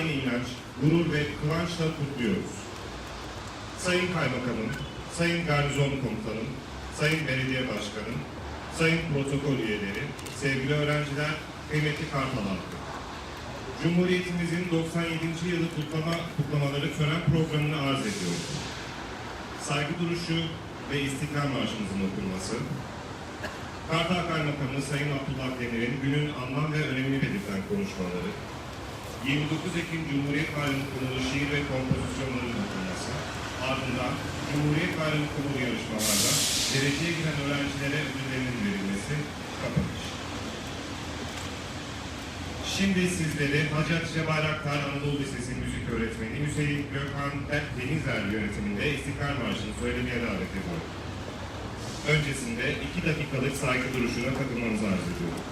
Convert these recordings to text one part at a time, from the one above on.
aynı inanç, gurur ve kıvançla kutluyoruz. Sayın Kaymakamım, Sayın Garnizon Komutanım, Sayın Belediye Başkanım, Sayın Protokol Üyeleri, sevgili öğrenciler, kıymetli Kartal. Cumhuriyetimizin 97. yılı kutlama, kutlamaları tören programını arz ediyoruz. Saygı duruşu ve İstiklal Marşımızın okunması, Kartal Kaymakamı Sayın Abdullah Demir'in günün anlam ve önemini belirten konuşmaları, 29 Ekim Cumhuriyet Bayramı konulu şiir ve kompozisyonların okunması, ardından Cumhuriyet Bayramı konulu yarışmalarla dereceye giren öğrencilere ödüllerinin verilmesi kapanış. Şimdi sizleri Hacı Hatice Bayraktar Anadolu Lisesi Müzik Öğretmeni Hüseyin Gökhan Denizer yönetiminde İstiklal Marşı'nı söylemeye davet ediyorum. Öncesinde iki dakikalık saygı duruşuna katılmanızı arz ediyorum.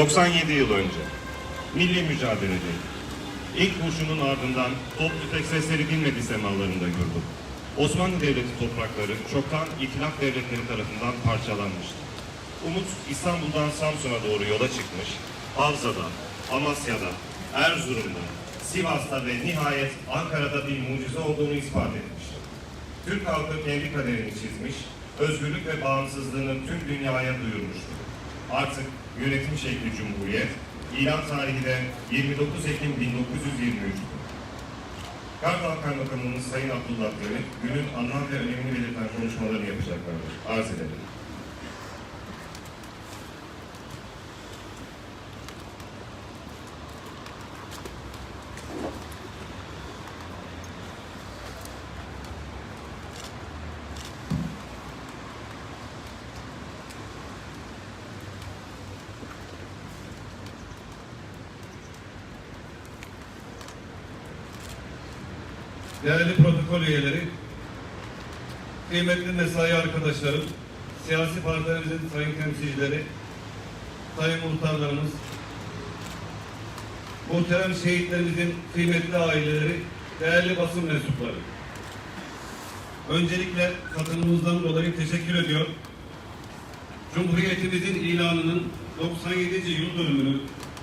...97 yıl önce... ...milli mücadelede... ...ilk kurşunun ardından... ...top tüfek sesleri dinmedi semalarında yurdum. Osmanlı Devleti toprakları... ...çoktan itilaf devletleri tarafından parçalanmıştı. Umut İstanbul'dan Samsun'a doğru yola çıkmış... ...Havza'da, Amasya'da, Erzurum'da... ...Sivas'ta ve nihayet Ankara'da bir mucize olduğunu ispat etmişti. Türk halkı kendi kaderini çizmiş, özgürlük ve bağımsızlığını tüm dünyaya duyurmuştur. Artık yönetim şekli Cumhuriyet, ilan tarihi de 29 Ekim 1923'tür. Kartal Kaymakamımız Sayın Abdullah Demir, günün anlam ve önemini belirten konuşmalarını yapacaklardır. Arz edelim. Değerli protokol üyeleri, kıymetli mesai arkadaşlarım, siyasi partilerimizin sayın temsilcileri, sayın muhtarlarımız, muhterem şehitlerimizin kıymetli aileleri, değerli basın mensupları. Öncelikle katılımınızdan dolayı teşekkür ediyor. Cumhuriyetimizin ilanının 97. yıl dönümünü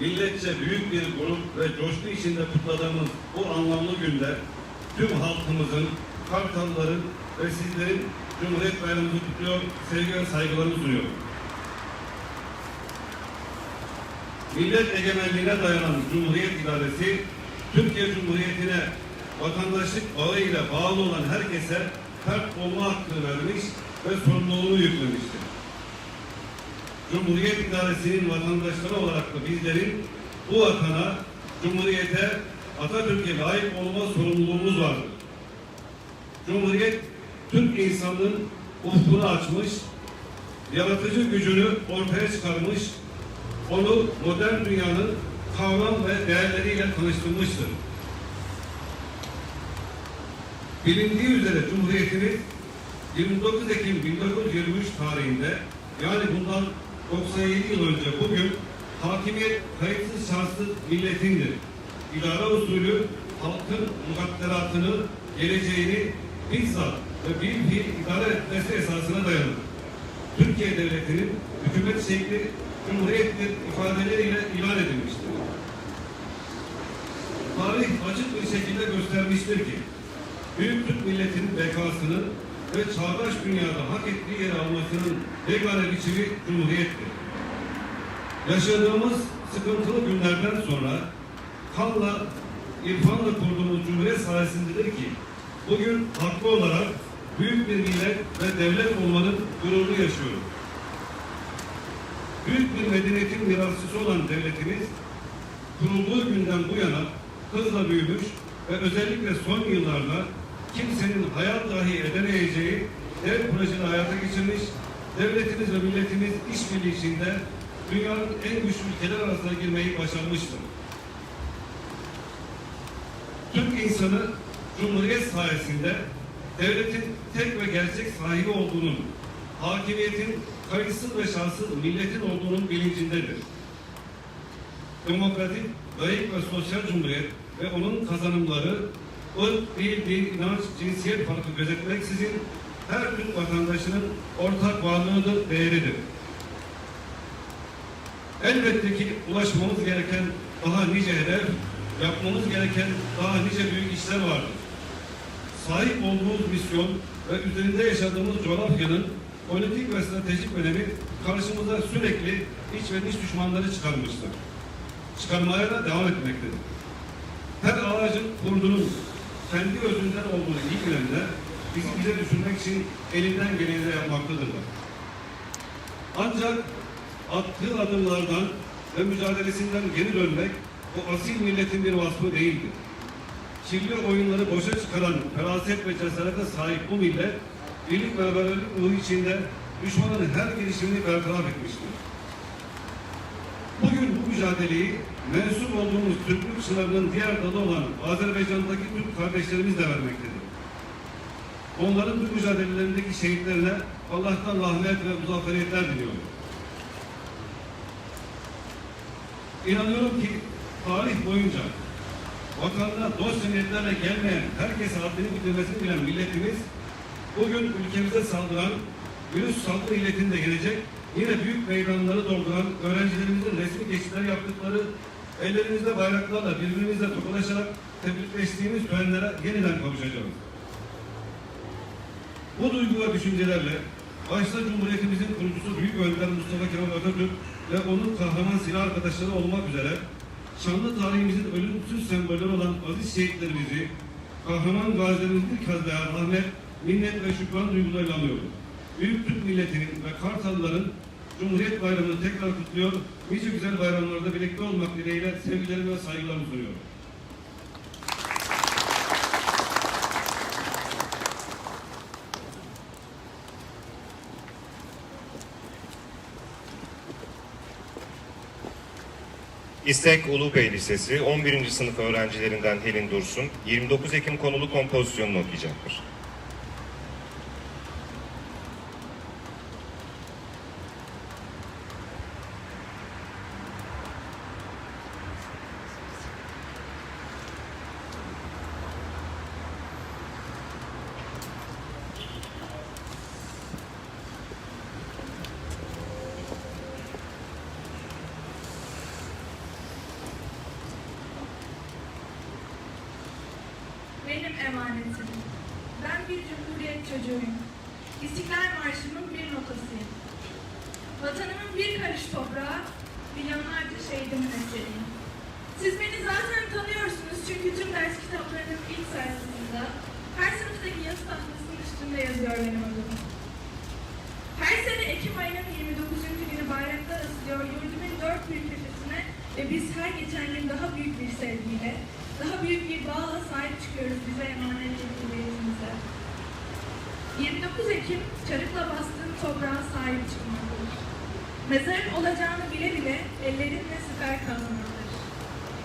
milletçe büyük bir gurur ve coşku içinde kutladığımız bu anlamlı günde tüm halkımızın Kartalların ve sizlerin Cumhuriyet Bayramınızı kutluyor, sevgi ve saygılarımı sunuyorum. Millet egemenliğine dayanan Cumhuriyet idaresi, Türkiye Cumhuriyeti'ne vatandaşlık bağıyla bağlı olan herkese fert olma hakkını vermiş ve sorumluluğunu yüklemiştir. Cumhuriyet idaresinin vatandaşları olarak da bizlerin bu vatana, Cumhuriyete, Atatürk'e layık olma sorumluluğumuz vardır. Cumhuriyet, Türk insanının ufkunu açmış, yaratıcı gücünü ortaya çıkarmış, onu modern dünyanın kavram ve değerleriyle tanıştırmıştır. Bilindiği üzere Cumhuriyetimiz 29 Ekim 1923 tarihinde yani bundan 97 yıl önce bugün hakimiyet kayıtsız şartsız milletindir. İdare usulü halkın mukadderatını, geleceğini bizzat ve bir fiil idare etmesi esasına dayanır. Türkiye Devleti'nin hükümet şekli Cumhuriyettir ifadeleriyle ilan edilmiştir. Tarih açık bir şekilde göstermiştir ki Büyük Türk milletinin bekasını ve çağdaş dünyada hak ettiği yer almasının yegane biçimi Cumhuriyettir. Yaşadığımız Sayesindedir ki bugün haklı olarak büyük bir millet ve devlet olmanın gururunu yaşıyoruz. Büyük bir medeniyetin mirasçısı olan devletimiz kurulduğu günden bu yana hızla büyümüş ve özellikle son yıllarda kimsenin hayal dahi edemeyeceği dev projeleri hayata geçirmiş, devletimiz ve milletimiz işbirliği içinde dünyanın en güçlü ülkeler arasına girmeyi başarmıştır. Türk insanı Cumhuriyet sayesinde devletin tek ve gerçek sahibi olduğunun, hakimiyetin kayıtsız ve şartsız milletin olduğunun bilincindedir. Demokratik, layık ve sosyal cumhuriyet ve onun kazanımları ırk, dil, din, inanç, cinsiyet farkı gözetmeksizin her Türk vatandaşının ortak varlığıdır, değeridir. Elbette ki ulaşmamız gereken daha nice hedef, yapmamız gereken daha nice büyük işler vardır. Sahip olduğumuz misyon ve üzerinde yaşadığımız coğrafyanın politik ve stratejik önemi karşımıza sürekli iç ve dış düşmanları çıkarmıştır. Çıkarmaya da devam etmektedir. Her ağacın kurdunun kendi özünden olduğunu iyi bilenler bizi bize düşürmek için elinden geleni de yapmaktadırlar. Ancak attığı adımlardan ve mücadelesinden geri dönmek o asil milletin bir vasfı değildir. Kirli oyunları boşa çıkaran feraset ve cesarete sahip bu millet, birlik ve beraberlik ruhu içinde düşmanın her girişimini bertaraf etmiştir. Bugün bu mücadeleyi mensup olduğumuz Türklük sınırının diğer dalı olan Azerbaycan'daki Türk kardeşlerimiz de vermektedir. Onların bu mücadelelerindeki şehitlerine Allah'tan rahmet ve muzafferiyetler diliyorum. İnanıyorum ki tarih boyunca vatanına dost niyetlerle gelmeyen herkese haddini bitirmesini bilen milletimiz bugün ülkemize saldıran virüs salgını illetinde gelecek yine büyük meydanları dolduran öğrencilerimizin resmi geçitler yaptıkları ellerimizde bayraklarla birbirimizle tokalaşarak tebrikleştiğimiz törenlere yeniden kavuşacağız. Bu duygu ve düşüncelerle başta Cumhuriyetimizin kurucusu Büyük Önder Mustafa Kemal Atatürk ve onun kahraman silah arkadaşları olmak üzere şanlı tarihimizin ölümsüz sembolleri olan aziz şehitlerimizi, kahraman gazilerimizi bir kez daha rahmet, minnet ve şükran duygularıyla anıyorum. Büyük Türk milletinin ve Kartalıların Cumhuriyet Bayramı'nı tekrar kutluyor, nice güzel bayramlarda birlikte olmak dileğiyle sevgilerimi ve saygılarımı sunuyorum. İstek Ulubey Lisesi 11. sınıf öğrencilerinden Helin Dursun 29 Ekim konulu kompozisyonunu okuyacaktır. Benim emanetim. Ben çocuğuyum. İstiklal Marşı'nın bir notasıyım. Vatanımın bir karış toprağı, milyonlarca şehidimin eseriyim. Siz beni zaten tanıyorsunuz çünkü tüm ders kitaplarının ilk sayfasında her sınıftaki yazı tahtasının üstünde yazıyor benim adım. Her sene Ekim ayının 29. günü bayraklar asılıyor yurdumun dört bir köşesine ve biz her geçen gün daha büyük bir sevgiyle, daha büyük bir bağla sahip çıkıyoruz bize emanet cumhuriyetimize. 29 Ekim çarıkla bastığın toprağa sahip çıkmaktır. Mezarın olacağını bile bile ellerinle siper kazanmaktır.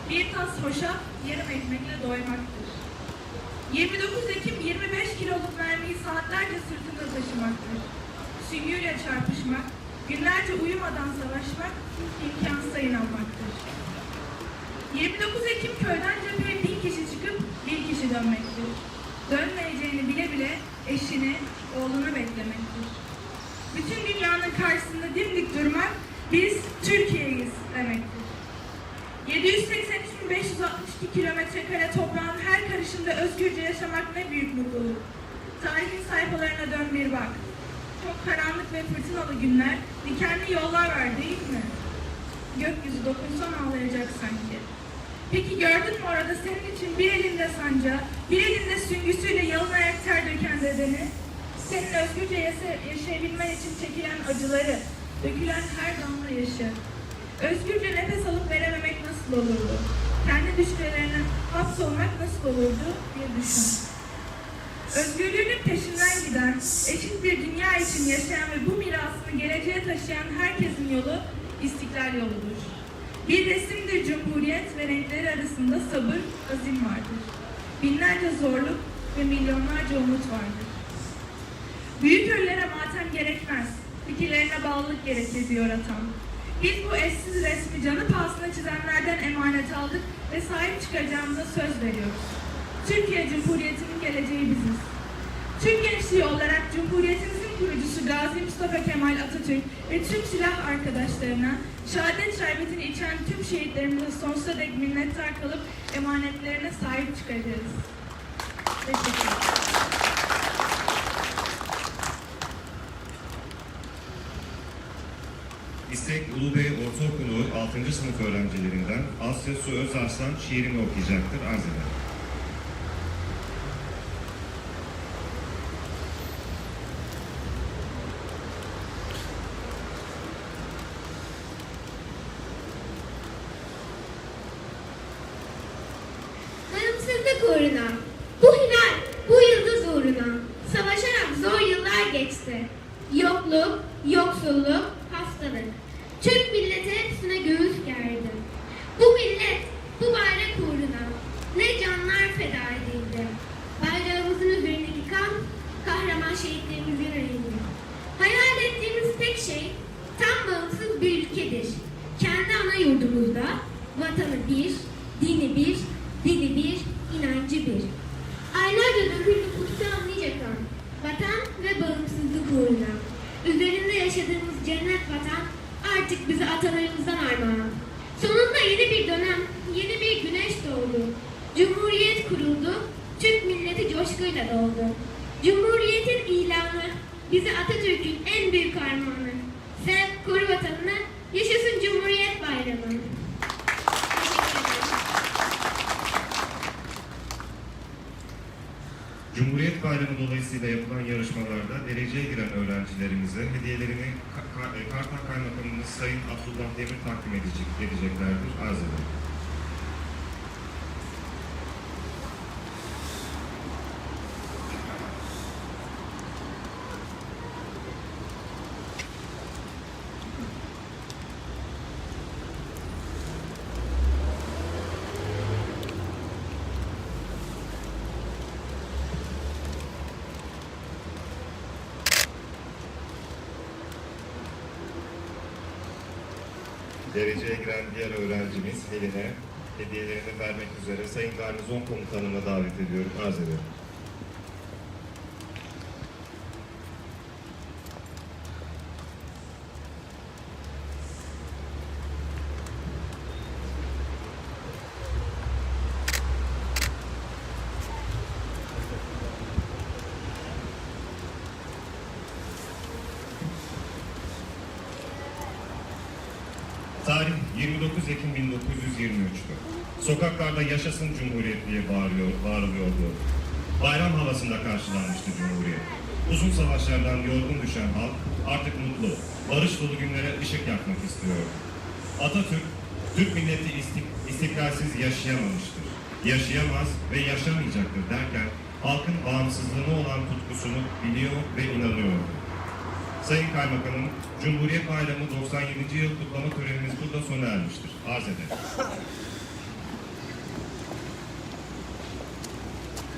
Bir tas hoşaf yarım ekmekle doymaktır. 29 Ekim 25 kiloluk mermiyi saatlerce sırtında taşımaktır. Süngüyle çarpışmak, günlerce uyumadan savaşmak imkansıza inanmaktır. 29 Ekim köyden cepheye bin kişi çıkıp bir kişi dönmektir. Dönmeyeceğini bile bile eşini, oğlunu beklemektir. Bütün dünyanın karşısında dimdik durmak biz Türkiye'yiz demektir. 783.562 kilometre kare toprağın her karışında özgürce yaşamak ne büyük mutluluk. Tarihin sayfalarına dön bir bak. Çok karanlık ve fırtınalı günler, dikenli yollar var değil mi? Gökyüzü dokunsan ağlayacak sanki. Peki gördün mü orada senin için bir elinde sancağı, bir elinde süngüsüyle yalın ayak ter döken dedeni? Senin özgürce yaşa- yaşayabilmen için çekilen acıları, dökülen her damla yaşı. Özgürce nefes alıp verememek nasıl olurdu? Kendi düşlerine hapsolmak nasıl olurdu? Bir düşün. Özgürlüğünün peşinden giden, eşit bir dünya için yaşayan ve bu mirasını geleceğe taşıyan herkesin yolu istiklal yoludur. Bir resimdir cumhuriyet ve renkleri arasında sabır, azim vardır. Binlerce zorluk ve milyonlarca umut vardır. Büyük ölülere matem gerekmez, fikirlerine bağlılık gerekir diyor atam. Biz bu eşsiz resmi canı pahasına çizenlerden emanet aldık ve sahip çıkacağımıza söz veriyoruz. Türkiye Cumhuriyeti'nin geleceği biziz. Türk gençliği olarak Cumhuriyetimizin kurucusu Gazi Mustafa Kemal Atatürk ve tüm silah arkadaşlarına şehadet şerbetini içen tüm şehitlerimize sonsuza dek minnettar kalıp emanetlerine sahip çıkacağız. Teşekkür ederim. İstek Ulubey Ortaokulu 6. sınıf öğrencilerinden Asya Su Özarslan şiirini okuyacaktır. Arz ederim. Tanımsızlık uğruna, bu hilal, bu yıldız uğruna savaşarak zor yıllar geçti. Yokluk, yoksulluk, hastalık. Türk milleti hepsine göğüs gerdi. Bu millet, bu bayrak uğruna ne canlar feda edildi. Bayrağımızın üzerindeki kan, kahraman şehitlerimizin rengi. Hayal ettiğimiz tek şey tam bağımsız bir ülkedir. Kendi ana yurdumuzda vatanı bir, dini bir, dili bir, inancı bir. Aylarca döküldü kutsal nice kan. Vatan ve bağımsızlık uğruna. Üzerinde yaşadığımız cennet vatan artık bize atalarımızdan armağan. Sonunda yeni bir dönem, yeni bir güneş doğdu. Cumhuriyet kuruldu, Türk milleti coşkuyla doldu. İlanı, bize Atatürk'ün en büyük armağanı. Sev, koru vatanını, yaşasın Cumhuriyet Bayramı. Cumhuriyet Bayramı dolayısıyla yapılan yarışmalarda dereceye giren öğrencilerimize hediyelerini e, Kartal Kaymakamımız Sayın Abdullah Demir takdim edecek, edeceklerdir. Arz ederim. Dereceye giren diğer öğrencimiz Helin'e hediyelerini vermek üzere Sayın Garnizon Komutanı'na davet ediyorum. Arz ederim. Tarih 29 Ekim 1923'tü. Sokaklarda yaşasın Cumhuriyet diye bağırıyor, bağırılıyordu. Bayram havasında karşılanmıştı Cumhuriyet. Uzun savaşlardan yorgun düşen halk artık mutlu, barış dolu günlere ışık yakmak istiyor. Atatürk, Türk milleti istik, istiklalsiz yaşayamamıştır. Yaşayamaz ve yaşamayacaktır derken halkın bağımsızlığına olan tutkusunu biliyor ve inanıyor. Sayın Kaymakamım, Cumhuriyet Bayramı 97. yıl kutlama törenimiz burada sona ermiştir. Arz ederim.